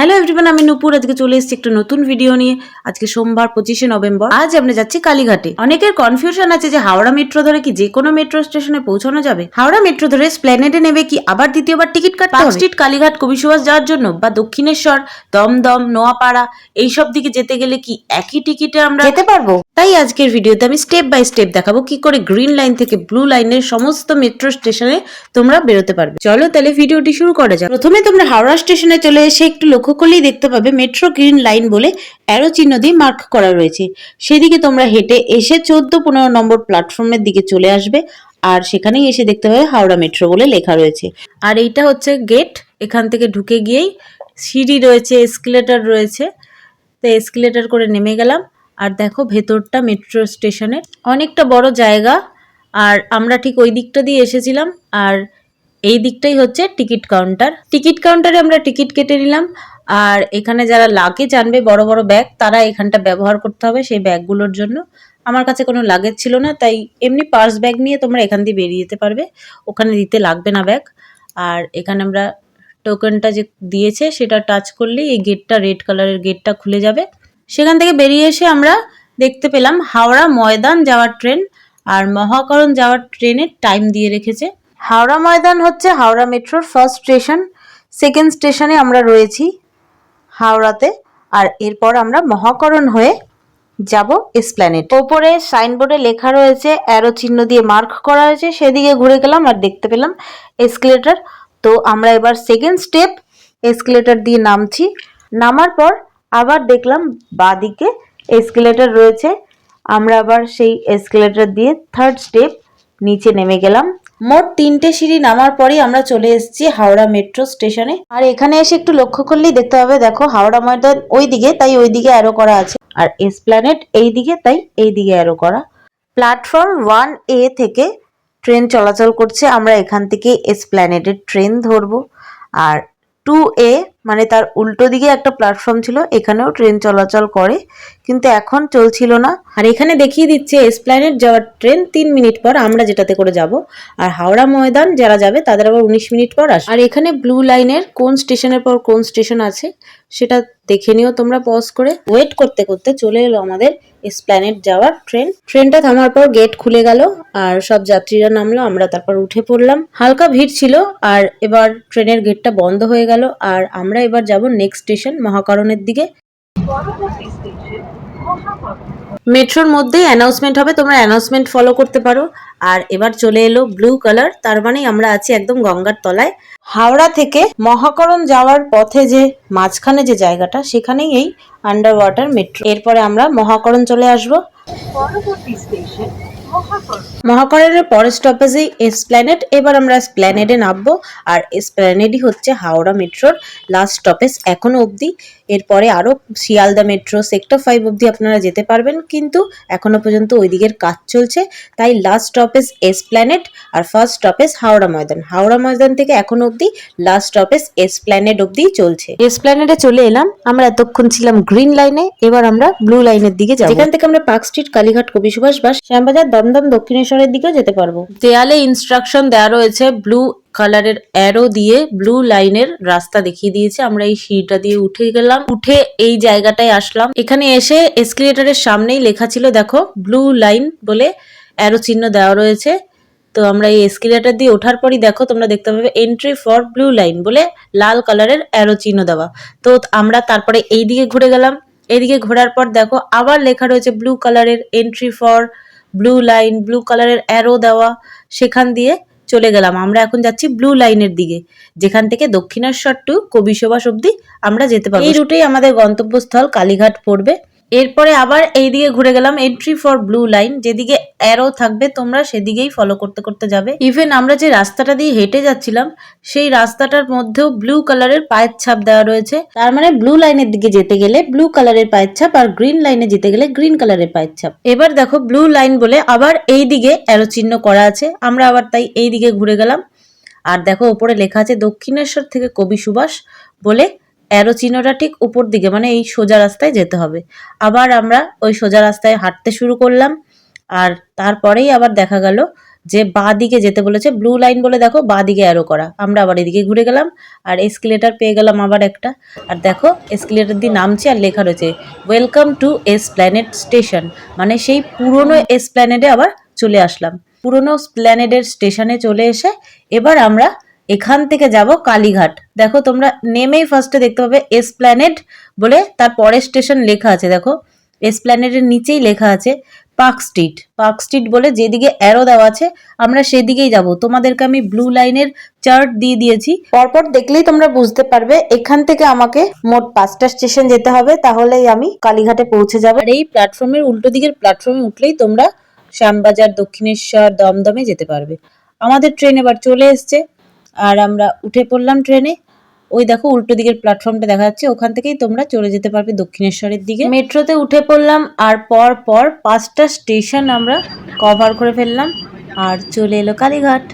Hello everyone আমি নুপুর। আজকে চলে এসেছি একটা নতুন ভিডিও নিয়ে। আজকে সোমবার পঁচিশে নভেম্বর। আজ আমরা যাচ্ছি কালীঘাটে। অনেকের কনফিউশন আছে যে হাওড়া মেট্রো ধরে কি যে কোনো মেট্রো স্টেশনে পৌঁছানো যাবে? হাওড়া মেট্রো ধরে স্প্ল্যানেডে নেবে কি? আবার দ্বিতীয়বার টিকিট কাটতে হবে? স্ট্রিট কালীঘাট কবি সুভাষ যাওয়ার জন্য বা দক্ষিণেশ্বর দমদম নোয়াপাড়া এইসব দিকে যেতে গেলে কি একই টিকিটে আমরা যেতে পারব? তাই আজকের ভিডিওতে আমি স্টেপ বাই স্টেপ দেখাবো কি করে গ্রিন লাইন থেকে ব্লু লাইনের সমস্ত মেট্রো স্টেশনে তোমরা বেরোতে পারবে। চলো তাহলে ভিডিওটি শুরু করা যাক। প্রথমে তোমরা হাওড়া স্টেশনে চলে এসে একটু লক্ষ্য করলেই দেখতে পাবে মেট্রো গ্রিন লাইন বলে অ্যারো চিহ্ন দিয়ে মার্ক করা রয়েছে। সেদিকে তোমরা হেঁটে এসে চোদ্দ পনেরো নম্বর প্ল্যাটফর্মের দিকে চলে আসবে আর সেখানেই এসে দেখতে পাবে হাওড়া মেট্রো বলে লেখা রয়েছে। আর এইটা হচ্ছে গেট, এখান থেকে ঢুকে গিয়েই সিঁড়ি রয়েছে এসকেলেটর রয়েছে। তো এসকেলেটর করে নেমে গেলাম। আর দেখো ভেতরটা মেট্রো স্টেশনের। অনেকটা বড় জায়গা। আর আমরা ঠিক ওই দিকটা দিয়ে এসেছিলাম। আর এই দিকটাই হচ্ছে টিকিট কাউন্টার। টিকিট কাউন্টারে আমরা টিকিট কেটে নিলাম। আর এখানে যারা লাগেজ আনবে, বড় বড় ব্যাগ তারা এখানটা ব্যবহার করতে হবে সেই ব্যাগগুলোর জন্য। আমার কাছে কোনো লাগেজ ছিল না, তাই এমনি পার্স ব্যাগ নিয়ে তোমরা এখান দিয়ে বেরিয়ে যেতে পারবে। ওখানে দিতে লাগবে না ব্যাগ আর এখানে আমরা টোকেনটা যে দিয়েছে, সেটা টাচ করলেই এই গেটটা রেড কালারের গেটটা খুলে যাবে। সেখান থেকে বেরিয়ে এসে আমরা দেখতে পেলাম হাওড়া ময়দান যাওয়ার ট্রেন আর মহাকরণ যাওয়ার ট্রেনের টাইম দিয়ে রেখেছে। হাওড়া ময়দান হচ্ছে হাওড়া মেট্রোর ফার্স্ট স্টেশন সেকেন্ড স্টেশনে আমরা রয়েছি। হাওড়াতে। আর এরপর আমরা মহাকরণ হয়ে যাব এসপ্ল্যানেট। ওপরে সাইনবোর্ডে লেখা রয়েছে, অ্যারো চিহ্ন দিয়ে মার্ক করা হয়েছে। সেদিকে ঘুরে গেলাম আর দেখতে পেলাম এসকেলেটর। তো আমরা এবার সেকেন্ড স্টেপ, এসকেলেটর দিয়ে নামছি। নামার পর আবার দেখলাম বাদিকে এসকেলেটর রয়েছে। আমরা আবার সেই এসকেলেটর দিয়ে থার্ড স্টেপ নিচে নেমে গেলাম। মোট তিনটে সিঁড়ি নামার পরেই আমরা চলে এসেছি হাওড়া মেট্রো স্টেশনে। আর এখানে এসে একটু লক্ষ্য করলেই দেখতে হবে, দেখো হাওড়া ময়দান ওই দিকে তাই ওই দিকে অ্যারো করা আছে। আর এসপ্ল্যানেট এই দিকে তাই এই দিকে অ্যারো করা। প্ল্যাটফর্ম ওয়ান এ থেকে ট্রেন চলাচল করছে, আমরা এখান থেকে এসপ্ল্যানেটের ট্রেন ধরবো। আর টু এ মানে তার উল্টো দিকে একটা প্ল্যাটফর্ম ছিল এখানেও ট্রেন চলাচল করে কিন্তু এখন চলছিল না। আর এখানে দেখিয়ে দিচ্ছে এসপ্ল্যানেট যাওয়ার ট্রেন তিন মিনিট পর আমরা যেটাতে করে যাব। আর হাওড়া ময়দান যারা যাবে তাদের আবার উনিশ মিনিট পর আসে আর এখানে ব্লু লাইনের কোন স্টেশনের পর কোন স্টেশন আছে সেটা দেখে নিও তোমরা পজ করে। ওয়েট করতে করতে চলে এলো আমাদের এসপ্ল্যানেট যাওয়ার ট্রেন ট্রেনটা থামার পর গেট খুলে গেল আর সব যাত্রীরা নামলো, আমরা তারপর উঠে পড়লাম। হালকা ভিড় ছিল আর এবার ট্রেনের গেটটা বন্ধ হয়ে গেল আর আমরা এবার যাব নেক্সট স্টেশন মহাকরণের দিকে। মেট্রোর মধ্যেই অ্যানাউন্সমেন্ট হবে, তোমরা অ্যানাউন্সমেন্ট ফলো করতে পারো। আর এবার চলে এলো ব্লু কালার তার মানেই আমরা আছি একদম গঙ্গার তলায়। হাওড়া থেকে মহাকরণ যাওয়ার পথে যে মাঝখানে যে জায়গাটা সেখানেই এই আন্ডার ওয়াটার মেট্রো এরপরে আমরা মহাকরণ চলে আসব। পরবর্তী স্টেশন মহাকরণ। মহাকরণের পরের স্টপেজেই এসপ্ল্যানেড এবার আমরা স্প্ল্যানেডে নামবো। আর এসপ্ল্যানেডই হচ্ছে হাওড়া মেট্রোর লাস্ট স্টপেজ এখনও অবধি। এরপরে আরও শিয়ালদা মেট্রো সেক্টর ফাইভ অবধি আপনারা যেতে পারবেন কিন্তু এখনও পর্যন্ত ওই দিকের কাজ চলছে। তাই লাস্ট স্টপেজ এসপ্ল্যানেড আর ফার্স্ট স্টপেজ হাওড়া ময়দান। হাওড়া ময়দান থেকে এখনও অবধি লাস্ট স্টপেজ এসপ্ল্যানেড অবধি চলছে। এসপ্ল্যানেডে চলে এলাম। আমরা এতক্ষণ ছিলাম গ্রিন লাইনে এবার আমরা ব্লু লাইনের দিকে যাব। এখান থেকে আমরা পার্ক স্ট্রিট কালীঘাট কবি সুভাষ বাস শ্যামবাজার দমদম দক্ষিণেশ্বরের দিকেও যেতে পারব। দেয়ালে ইনস্ট্রাকশন দেওয়া রয়েছে ব্লু কালারের অ্যারো দিয়ে ব্লু লাইনের রাস্তা দেখিয়ে দিয়েছে। আমরা এই সিঁড়িটা দিয়ে উঠে গেলাম। উঠে এই জায়গাটায় আসলাম। এখানে এসে এসকেলেটরের সামনেই লেখা ছিল, দেখো ব্লু লাইন বলে অ্যারো চিহ্ন দেওয়া রয়েছে। তো আমরা এই এসকেলেটর দিয়ে ওঠার পরই, দেখো, তোমরা দেখতে পাবে এন্ট্রি ফর ব্লু লাইন বলে লাল কালারের অ্যারো চিহ্ন দেওয়া। তো আমরা তারপরে এই দিকে ঘুরে গেলাম। এদিকে ঘোরার পর, দেখো, আবার লেখা রয়েছে ব্লু কালারের entry for blue line blue কালারের অ্যারো দেওয়া। সেখান দিয়ে চলে গেলাম। আমরা এখন যাচ্ছি ব্লু লাইনের দিকে। যেখান থেকে দক্ষিণেশ্বর টু কবি সুভাষ অব্দি আমরা যেতে পারি এই রুটেই আমাদের গন্তব্যস্থল, কালীঘাট পড়বে। এরপরে আবার এই দিকে ঘুরে গেলাম এন্ট্রি ফর ব্লু লাইন যেদিকে অ্যারো থাকবে, তোমরা সেদিকেই ফলো করতে করতে যাবে। ইভেন আমরা যে রাস্তাটা দিয়ে হেঁটে যাচ্ছিলাম, সেই রাস্তাটার মধ্যেও ব্লু কালারের পায়ের ছাপ দেওয়া রয়েছে। তার মানে ব্লু লাইনের দিকে যেতে গেলে ব্লু কালারের পায়ের ছাপ আর গ্রিন লাইনে যেতে গেলে গ্রিন কালারের পায়ের ছাপ। এবার দেখো ব্লু লাইন বলে আবার এই দিকে অ্যারো চিহ্ন করা আছে। আমরা আবার তাই এই দিকে ঘুরে গেলাম। আর দেখো ওপরে লেখা আছে দক্ষিণেশ্বর থেকে কবি সুভাষ বলে অ্যারো চিহ্নটা ঠিক উপর দিকে মানে এই সোজা রাস্তায় যেতে হবে। আবার আমরা ওই সোজা রাস্তায় হাঁটতে শুরু করলাম, আর তারপরেই আবার দেখা গেল যে বা দিকে যেতে বলেছে ব্লু লাইন বলে দেখো, বা দিকে অ্যারো করা। আমরা আবার এদিকে ঘুরে গেলাম, আর এসকেলেটার পেয়ে গেলাম আবার একটা। আর দেখো এসকেলেটার দিয়ে নামছে আর লেখা রয়েছে ওয়েলকাম টু এসপ্ল্যানেড স্টেশন মানে সেই পুরনো এসপ্ল্যানেডে আবার চলে আসলাম। পুরনো স্প্ল্যানেডের স্টেশনে চলে এসে এবার আমরা এখান থেকে যাব কালীঘাট। দেখো তোমরা নেমেই ফার্স্টে দেখতে পাবে এসপ্ল্যানেড বলে তার পরের স্টেশন লেখা আছে, দেখো। এসপ্ল্যানেডের নিচেই লেখা আছে পার্ক স্ট্রিট পার্ক স্ট্রিট বলে যেদিকে অ্যারো দেওয়া আছে, আমরা সেদিকেই যাব। তোমাদেরকে আমি ব্লু লাইনের চার্ট দিয়ে দিয়েছি। পরপর দেখলেই তোমরা বুঝতে পারবে, এখান থেকে আমাকে মোট পাঁচটা স্টেশন যেতে হবে, তাহলেই আমি কালীঘাটে পৌঁছে যাব। আর এই প্ল্যাটফর্মের উল্টো দিকের প্ল্যাটফর্মে উঠলেই তোমরা শ্যামবাজার, দক্ষিণেশ্বর, দমদমে যেতে পারবে। আমাদের ট্রেন এবার চলে এসছে। আর আমরা উঠে পড়লাম ট্রেনে। ওই দেখো উল্টো দিকের প্ল্যাটফর্মটা দেখা যাচ্ছে, ওখান থেকেই তোমরা চলে যেতে পারবে দক্ষিণেশ্বরের দিকে। মেট্রোতে উঠে পড়লাম আর পর পর পাঁচটা স্টেশন আমরা কভার করে ফেললাম আর চলে এলো কালীঘাট।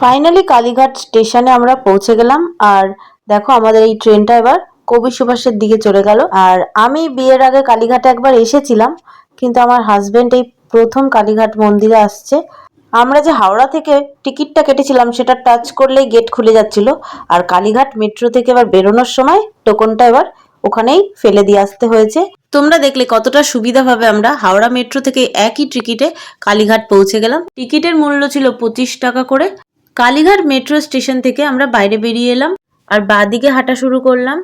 ফাইনালি কালীঘাট স্টেশনে আমরা পৌঁছে গেলাম আর দেখো আমাদের এই ট্রেনটা এবার কবি সুভাষের দিকে চলে গেল। আর আমি বিয়ের আগে কালীঘাটে একবার এসেছিলাম, কিন্তু আমার হাজবেন্ড এই প্রথম কালীঘাট মন্দিরে আসছে। আমরা যে হাওড়া থেকে টিকিটটা কেটেছিলাম, সেটা টাচ করলেই গেট খুলে যাচ্ছিল। আর কালীঘাট মেট্রো থেকে এবার বেরোনোর সময় টোকনটা এবার ওখানেই ফেলে দিয়ে আসতে হয়েছে। তোমরা দেখলে কতটা সুবিধাভাবে আমরা হাওড়া মেট্রো থেকে একই টিকিটে কালীঘাট পৌঁছে গেলাম। টিকিটের মূল্য ছিল পঁচিশ টাকা করে। কালীঘাট মেট্রো স্টেশন থেকে আমরা বাইরে বেরিয়ে এলাম। আর বাদিকে হাঁটা শুরু করলাম।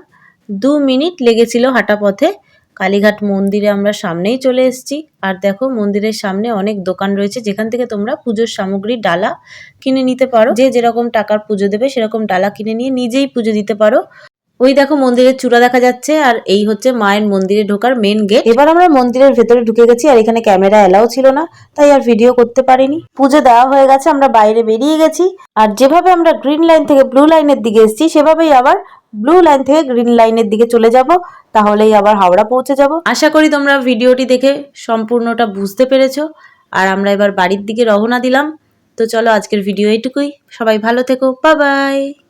দু মিনিট লেগেছিল হাঁটা পথে। কালীঘাট মন্দিরে আমরা সামনেই চলে এসেছি। আর দেখো, মন্দিরের সামনে অনেক দোকান রয়েছে। যেখান থেকে তোমরা পুজোর সামগ্রী, ডালা কিনে নিতে পারো। যে যেরকম টাকার পুজো দেবে, সেরকম ডালা কিনে নিয়ে নিজেই পুজো দিতে পারো। ওই দেখো, মন্দিরের চূড়া দেখা যাচ্ছে। আর এই হচ্ছে মায়ের মন্দিরে ঢোকার মেন গেট এবার আমরা মন্দিরের ভেতরে ঢুকে গেছি। আর এখানে ক্যামেরা এলাও ছিল না, তাই আর ভিডিও করতে পারিনি। পুজো দেওয়া হয়ে গেছে, আমরা বাইরে বেরিয়ে গেছি। আর যেভাবে আমরা গ্রিন লাইন থেকে ব্লু লাইনের দিকে এসেছি, সেভাবেই আবার ব্লু লাইন থেকে গ্রিন লাইনের দিকে চলে যাব, তাহলেই আবার হাওড়া পৌঁছে যাব। আশা করি তোমরা ভিডিওটি দেখে সম্পূর্ণটা বুঝতে পেরেছ। আর আমরা এবার বাড়ির দিকে রওনা দিলাম। তো চলো আজকের ভিডিও এটুকুই সবাই ভালো থেকো। বাবাই বাই